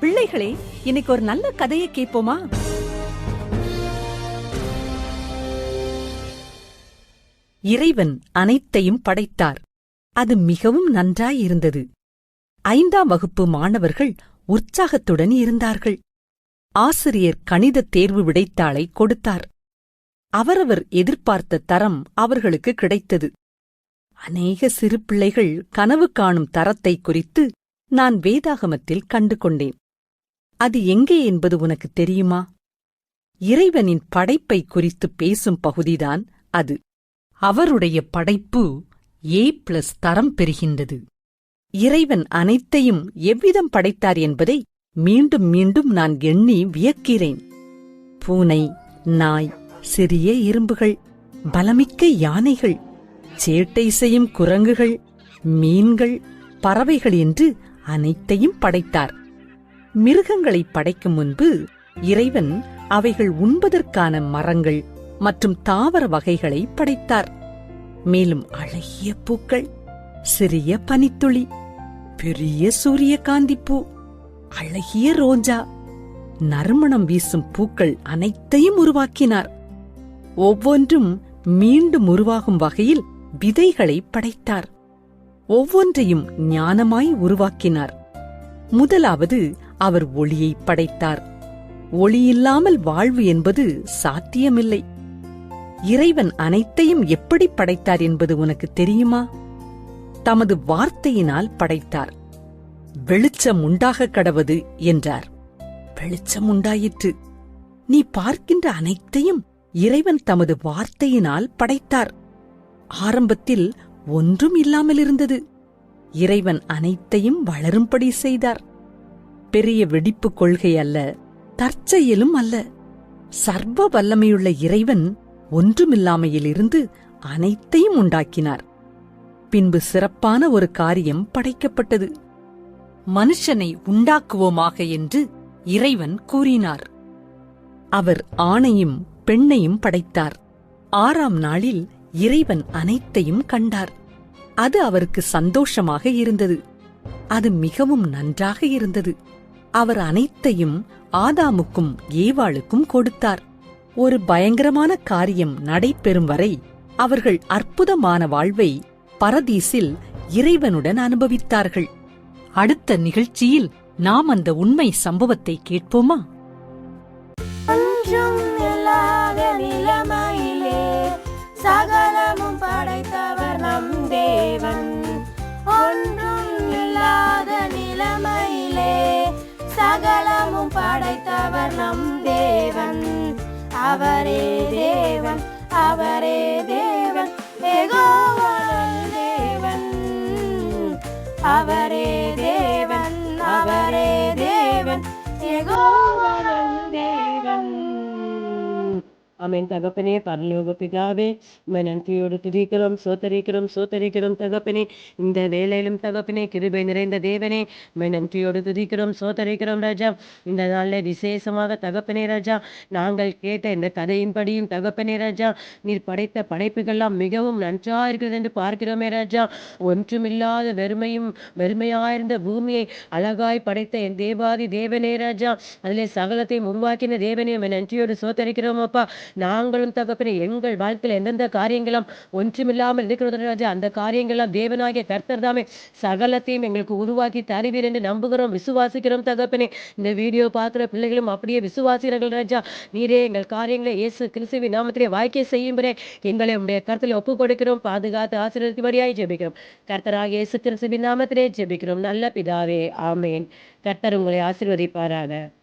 பிள்ளைகளே இன்னைக்கு ஒரு நல்ல கதையை கேட்போமா? இறைவன் அனைத்தையும் படைத்தார். அது மிகவும் நன்றாயிருந்தது ஐந்தாம் வகுப்பு மாணவர்கள் உற்சாகத்துடன் இருந்தார்கள். ஆசிரியர் கணித தேர்வு விடைத்தாளை கொடுத்தார். அவரவர் எதிர்பார்த்த தரம் அவர்களுக்கு கிடைத்தது. அநேக சிறு பிள்ளைகள் கனவு காணும் தரத்தை குறித்து நான் வேதாகமத்தில் கண்டு கொண்டேன் அது எங்கே என்பது உனக்கு தெரியுமா? இறைவனின் படைப்பை குறித்து பேசும் பகுதிதான் அது. அவருடைய படைப்பு ஏ பிளஸ் தரம் பெறுகின்றது. இறைவன் அனைத்தையும் எவ்விதம் படைத்தார் என்பதை மீண்டும் மீண்டும் நான் எண்ணி வியக்கிறேன். பூனை நாய் சிறிய இரும்புகள் பலமிக்க யானைகள் சேட்டை செய்யும் குரங்குகள் மீன்கள் பறவைகள் என்று அனைத்தையும் படைத்தார். மிருகங்களை படைக்கும் முன்பு இறைவன் அவைகள் உண்பதற்கான மரங்கள் மற்றும் தாவர வகைகளை படைத்தார். மேலும் அழகிய பூக்கள் சிறிய பனித்துளி பெரிய சூரியகாந்தி பூ அழகிய ரோஜா நறுமணம் வீசும் பூக்கள் அனைத்தையும் உருவாக்கினார். ஒவ்வொன்றும் மீண்டும் உருவாகும் வகையில் விதைகளை படைத்தார். ஒவ்வொன்றையும் ஞானமாய் உருவாக்கினார். முதலாவது அவர் ஒளியை படைத்தார். ஒளியில்லாமல் வாழ்வு என்பது சாத்தியமில்லை. இறைவன் அனைத்தையும் எப்படி படைத்தார் என்பது உனக்கு தெரியுமா? தமது வார்த்தையினால் படைத்தார். வெளிச்சம் உண்டாக கடவது என்றார். வெளிச்சம் உண்டாயிற்று. நீ பார்க்கின்ற அனைத்தையும் இறைவன் தமது வார்த்தையினால் படைத்தார். ஆரம்பத்தில் ஒன்றும் இல்லாமல் இருந்தது இறைவன் அனைத்தையும் வளரும்படி செய்தார். பெரிய வெடிப்புக் கொள்கை அல்ல தற்செயலும் அல்ல. சர்வ வல்லமையுள்ள இறைவன் ஒன்றுமில்லாமையிலிருந்து அனைத்தையும் உண்டாக்கினார். பின்பு சிறப்பான ஒரு காரியம் படைக்கப்பட்டது. மனுஷனை உண்டாக்குவோமாக என்று இறைவன் கூறினார். அவர் ஆணையும் பெண்ணையும் படைத்தார். ஆறாம் நாளில் இறைவன் அனைத்தையும் கண்டார். அது அவருக்கு சந்தோஷமாக இருந்தது. அது மிகவும் நன்றாக இருந்தது. அவர் அனைத்தையும் ஆதாமுக்கும் ஏவாளுக்கும் கொடுத்தார். ஒரு பயங்கரமான காரியம் நடைபெறும் வரை அவர்கள் அற்புதமான வாழ்வை பரதீசில் இறைவனுடன் அனுபவித்தார்கள். அடுத்த நிகழ்ச்சியில் நாம் அந்த உண்மை சம்பவத்தை கேட்போமா? சகலமும் படைத்தவர் நம் தேவன். அவரே தேவன் அவரே தேவன் தேவன். அவரே தேவன் அவரே தேவன் ஏகோவன் அமேன் தகப்பனே பரலோக பிதாவே உம்மை நன்றியோடு துதிக்கிறோம் சோத்தரிக்கிறோம் சோத்தரிக்கிறோம் தகப்பனே இந்த வேலையிலும் தகப்பனே கிருபை நிறைந்த தேவனே நன்றியோடு துதிக்கிறோம் சோத்தரிக்கிறோம் ராஜா இந்த நாளில் விசேஷமாக தகப்பனே ராஜா நாங்கள் கேட்ட இந்த கதையின்படியும் தகப்பனே ராஜா நீர் படைத்த படைப்புகள்லாம் மிகவும் நன்றாக இருக்கிறது என்று பார்க்கிறோமே ராஜா ஒன்றுமில்லாத வெறுமையும் வெறுமையாயிருந்த பூமியை அழகாய் படைத்த என் தேவாதி தேவனே ராஜா அதிலே சகலத்தையும் உருவாக்கின தேவனே நன்றியோடு சோத்தரிக்கிறோம் அப்பா நாங்களும் தகப்பனே எங்கள் வாழ்க்கையில் எந்தெந்த காரியங்களும் ஒன்றுமில்லாமல் இருக்கிறது ராஜா அந்த காரியங்கள்லாம் தேவனாகிய கர்த்தர் தாமே சகலத்தையும் எங்களுக்கு உருவாக்கி தருவீர் என்று நம்புகிறோம் விசுவாசிக்கிறோம் தகப்பனே இந்த வீடியோ பார்க்குற பிள்ளைகளும் அப்படியே விசுவாசிக்கிறார்கள் ராஜா. நீரே எங்கள் காரியங்களை இயேசு கிறிஸ்துவின் நாமத்திலே வாய்க்கை செய்யும்பரே எங்களை உடைய கருத்தில் ஒப்பு கொடுக்கிறோம் பாதுகாத்து ஆசீர்வதிபடியாய் ஜெபிக்கிறோம். கர்த்தராக இயேசு கிறிஸ்துவின் நாமத்திலே ஜெபிக்கிறோம். நல்ல பிதாவே ஆமேன். கர்த்தர் உங்களை ஆசீர்வதிப்பாராக.